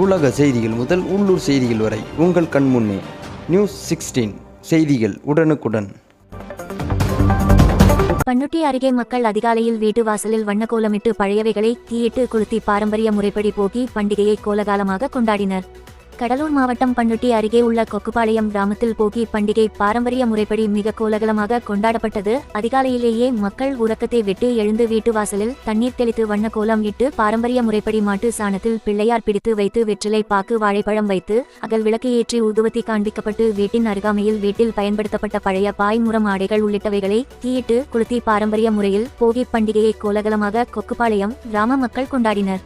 உலக செய்திகள் முதல் உள்ளூர் செய்திகள் வரை உங்கள் கண் முன்னே. நியூஸ் சிக்ஸ்டீன் செய்திகள் உடனுக்குடன். பண்ருட்டி அருகே மக்கள் அதிகாலையில் வீட்டு வாசலில் வண்ணக்கோலமிட்டு பழையவைகளை தீயிட்டு கொளுத்தி பாரம்பரிய முறைப்படி போகி பண்டிகையை கோலகாலமாக கொண்டாடினர். கடலூர் மாவட்டம் பண்ருட்டி அருகே உள்ள கொக்குபாளையம் கிராமத்தில் போகி பண்டிகை பாரம்பரிய முறைப்படி மிக கோலகலமாக கொண்டாடப்பட்டது. அதிகாலையிலேயே மக்கள் உறக்கத்தை விட்டு எழுந்து வீட்டு வாசலில் தண்ணீர் தெளித்து வண்ண கோலம் இட்டு பாரம்பரிய முறைப்படி மாட்டு சாணத்தில் பிள்ளையார் பிடித்து வைத்து வெற்றிலை பாக்கு வாழைப்பழம் வைத்து அகல் விளக்கு ஏற்றி ஊதுவத்தி காண்பிக்கப்பட்டு வீட்டின் அருகாமையில் வீட்டில் பயன்படுத்தப்பட்ட பழைய பாய்முறம் ஆடைகள் உள்ளிட்டவைகளை தீயிட்டு குளுத்தி பாரம்பரிய முறையில் போகி பண்டிகையை கோலகலமாக கொக்குபாளையம் கிராம மக்கள் கொண்டாடினர்.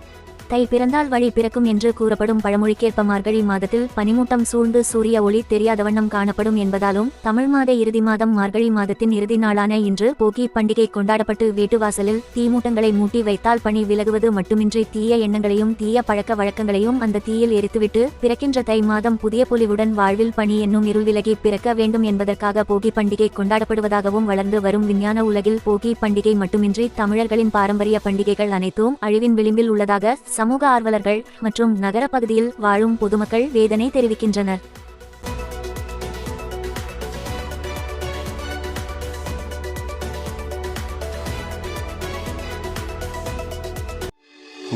தை பிறந்தால் வழி பிறக்கும் என்று கூறப்படும் பழமொழிக்கேற்ப மார்கழி மாதத்தில் பனிமூட்டம் சூழ்ந்து சூரிய ஒளி தெரியாத வண்ணம் காணப்படும் என்பதாலும் தமிழ் மாத இறுதி மாதம் மார்கழி மாதத்தின் இறுதி நாளான இன்று போகி பண்டிகை கொண்டாடப்பட்டு வீட்டுவாசலில் தீமூட்டங்களை மூட்டி வைத்தால் பணி விலகுவது மட்டுமின்றி தீய எண்ணங்களையும் தீய பழக்க வழக்கங்களையும் அந்த தீயில் எரித்துவிட்டு பிறக்கின்ற தை மாதம் புதிய பொலிவுடன் வாழ்வில் பனி என்னும் இருள் விலகி பிறக்க வேண்டும் என்பதற்காக போகி பண்டிகை கொண்டாடப்படுவதாகவும் வளர்ந்து வரும் விஞ்ஞான உலகில் போகி பண்டிகை மட்டுமின்றி தமிழர்களின் பாரம்பரிய பண்டிகைகள் அனைத்தும் அழிவின் விளிம்பில் உள்ளதாக சமூக ஆர்வலர்கள் மற்றும் நகர பகுதியில் வாழும் பொதுமக்கள் வேதனை தெரிவிக்கின்றனர்.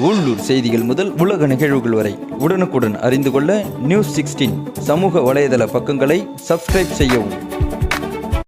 உள்ளூர் செய்திகள் முதல் உலக நிகழ்வுகள் வரை உடனுக்குடன் அறிந்து கொள்ள நியூஸ் சிக்ஸ்டீன் சமூக வலைதள பக்கங்களை சப்ஸ்கிரைப் செய்யவும்.